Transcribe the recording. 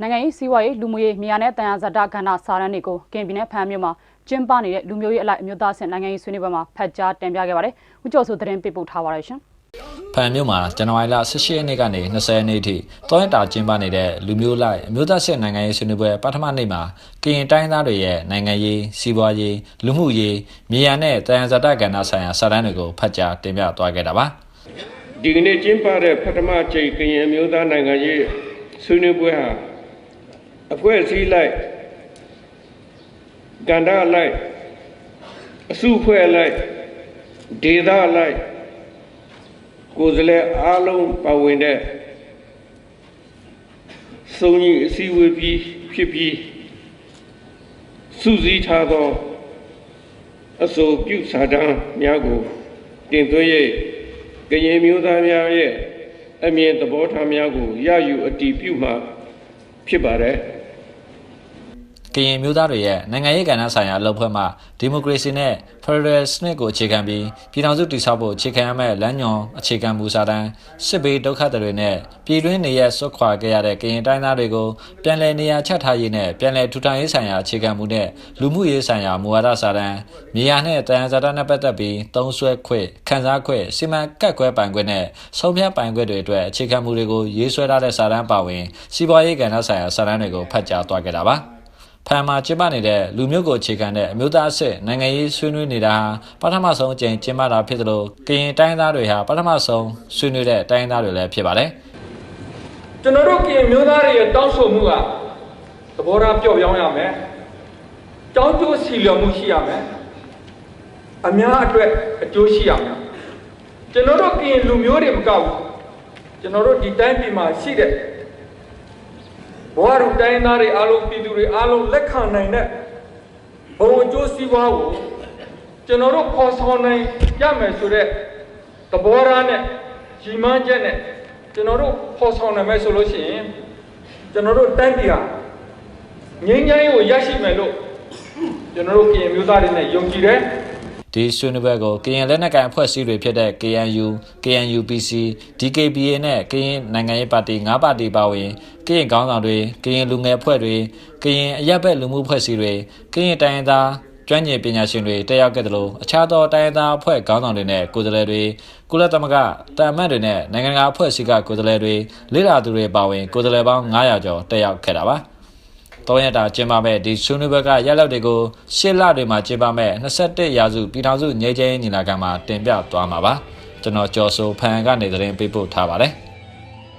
နိုင်ငံရေးစီးပွားရေးလူမှုရေးမြေယာနဲ့တန်ရာဇာတကဏ္ဍစာရန်တွေကိုကင်ပီနဲ့ဖမ်းမြို့မှာကျင်းပနေတဲ့လူမျိုးရေးအလိုက်အမျိုးသားဆင့်နိုင်ငံရေးဆွေးနွေးပွဲမှာဖတ်ကြားတင်ပြခဲ့ပါတယ်။ဦးကျော်စိုးသတင်းပေးပို့ထားပါတယ်ရှင်။ဖန်မြို့မှာဇန်နဝါရီလ18ရက်နေ့ကနေ20ရက်နေ့ထိတောရတာကျင်းပနေတဲ့လူမျိုးလိုက်အမျိုးသားစစ်နိုင်ငံရေးဆွေးနွေးပွဲပထမနေ့မှာကရင်တိုင်းသားတွေရဲ့နိုင်ငံရေးစီးပွားရေးလူမှုရေးမြေယာနဲ့တယံဇာတကဏ္ဍဆိုင်ရာစာတမ်းတွေကိုဖတ်ကြားတင်ပြသွားခဲ့တာပါဒီကနေ့ကျင်းပတဲ့ပထမကြိမ်ကရင်အမျိုးသားနိုင်ငံရေးဆွေးနွေးပွဲဟာ အဖွဲ့အစည်းလိုက်ကန္တာလိုက်အစုဖွဲ့လိုက်ဒေသလိုက်ကိုယ်စားလှယ်အားလုံးပါဝင်တဲ့စုံကြီးအစည်းအဝေးပြီးဖြစ်ပြီးစုစည်းထားသောအဆိုပြုစာတမ်းများကိုတင်သွင်း၍ကရင်မျိုးသားများရဲ့အမြင်သဘောထားများကိုရယူအတည်ပြုမှဖြစ်ပါတယ် ကရင်မျိုးသားတွေရဲ့နိုင်ငံရေးကဏ္ဍဆိုင်ရာလှုပ်ဖွဲ့မှဒီမိုကရေစီနဲ့ဖက်ဒရယ်စနစ်ကိုအခြေခံပြီးပြည်ထောင်စုတည်ဆောက်ဖို့အခြေခံရမယ့်လမ်းညွန်အခြေခံမူစာတမ်းစစ်ဘေးဒုက္ခတွေတွေနဲ့ပြည်တွင်းနေရဆွတ်ခွာခဲ့ရတဲ့ကရင်တိုင်းသားတွေကိုပြန်လည်နေရာချထားရေးနဲ့ပြန်လည်ထူထောင်ရေးဆိုင်ရာအခြေခံမူနဲ့လူမှုရေးဆိုင်ရာမူဝါဒစာတမ်းမြေယာနဲ့တယံဇာတနဲ့ပတ်သက်ပြီးသုံးဆွဲခွင့်ခန်းစားခွင့်စီမံကပ်ကွဲပိုင်ခွင့်နဲ့ဆုံးဖြတ်ပိုင်ခွင့်တွေအတွက်အခြေခံမူတွေကိုရေးဆွဲထားတဲ့စာတမ်းပါဝင်စီးပွားရေးကဏ္ဍဆိုင်ရာစာတမ်းတွေကိုဖတ်ကြားသွားခဲ့တာပါ ဖန်မှာကျင်းပနေတဲ့လူမျိုးကိုအခြေခံတဲ့အမျိုးသားအဆင့်နိုင်ငံရေးဆွေးနွေးနေတာဟာပထမဆုံးအကြိမ်ကျင်းပတာဖြစ်သလိုကရင်တိုင်းသားတွေဟာပထမဆုံးဆွေးနွေးတဲ့တိုင်းသားတွေလည်းဖြစ်ပါတယ်ကျွန်တော်တို့ကရင်မျိုးသားတွေရဲ့တောင်းဆိုမှုကသဘောထားပျော့ပြောင်းရမယ်။တောင်းကျိုးစီလျော်မှုရှိရမယ်။အများအတွက်အကျိုးရှိရမယ်။ကျွန်တော်တို့ကရင်လူမျိုးတွေမကဘူး။ကျွန်တော်တို့ဒီတိုင်းပြည်မှာရှိတဲ့ ဘဝရူတိုင်းသားတွေအားလုံးပြည်သူတွေအားလုံးလက်ခံနိုင်တဲ့ဘုံအကျိုးစီးပွားကိုကျွန်တော်တို့ခေါ်ဆောင်နိုင်ရမယ်ဆိုတဲ့သဘောထားနဲ့ညီမချက်နဲ့ကျွန်တော်တို့ခေါ်ဆောင်နိုင်မယ်ဆိုလို့ရှိရင်ကျွန်တော်တို့တိုင်းပြည်ဟာငြိမ်းချမ်းရေးကိုရရှိမယ်လို့ကျွန်တော်တို့ကရင်မျိုးသားတွေနဲ့ယုံကြည်တယ် ဒီဆွေးနွေးပွဲကိုကရင်လက်နက်ကိုင်အဖွဲ့အစည်းတွေဖြစ်တဲ့ KNU, KNUPC, DKBA နဲ့ကရင်နိုင်ငံရေးပါတီ၅ပါတီပါဝင်ကရင်ခေါင်းဆောင်တွေကရင်လူငယ်အဖွဲ့တွေကရင်အရက်ဘက်လူမှုအဖွဲ့အစည်းတွေကရင်တိုင်းရင်းသားကျွမ်းကျင်ပညာရှင်တွေတက်ရောက်ခဲ့တယ်လို့အခြားသောတိုင်းရင်းသားအဖွဲ့ခေါင်းဆောင်တွေနဲ့ကိုယ်စားလှယ်တွေကုလသမဂ္ဂတာမတ်တွေနဲ့နိုင်ငံတကာအဖွဲ့အစည်းကကိုယ်စားလှယ်တွေလေ့လာသူတွေပါဝင်ကိုယ်စားလှယ်ပေါင်း900ကျော်တက်ရောက်ခဲ့တာပါ တောရတာကျင်းပမဲ့ဒီဆွေးနွေးပွဲကရက်လောက်တွေကိုရှစ်လတွေမှာကျင်းပမဲ့21ရာစုပြည်ထောင်စုငြိမ်းချမ်းရေးညီလာခံမှာတင်ပြသွားမှာပါကျွန်တော်ကျော်စိုးဖန်ကနေသတင်းပေးပို့ထားပါတယ်